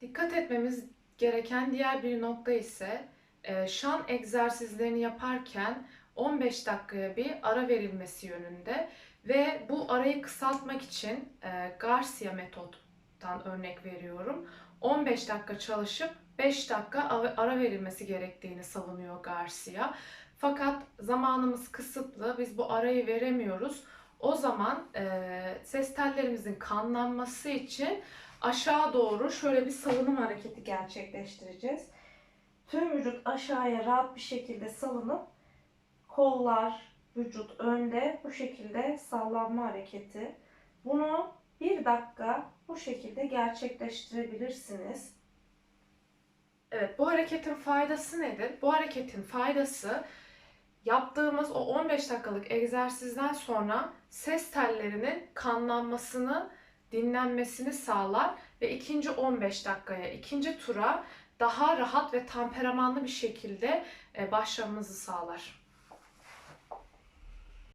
Dikkat etmemiz gereken diğer bir nokta ise e, şan egzersizlerini yaparken 15 dakikaya bir ara verilmesi yönünde ve bu arayı kısaltmak için e, Garcia metottan örnek veriyorum. 15 dakika çalışıp 5 dakika ara- verilmesi gerektiğini savunuyor Garcia. Fakat zamanımız kısıtlı, biz bu arayı veremiyoruz. O zaman e, ses tellerimizin kanlanması için aşağı doğru şöyle bir salınım hareketi gerçekleştireceğiz. Tüm vücut aşağıya rahat bir şekilde salınıp kollar, vücut önde bu şekilde sallanma hareketi. Bunu bir dakika bu şekilde gerçekleştirebilirsiniz. Evet, bu hareketin faydası nedir? Bu hareketin faydası yaptığımız o 15 dakikalık egzersizden sonra ses tellerinin kanlanmasını, dinlenmesini sağlar ve ikinci 15 dakikaya, ikinci tura daha rahat ve temperamanlı bir şekilde e, başlamamızı sağlar.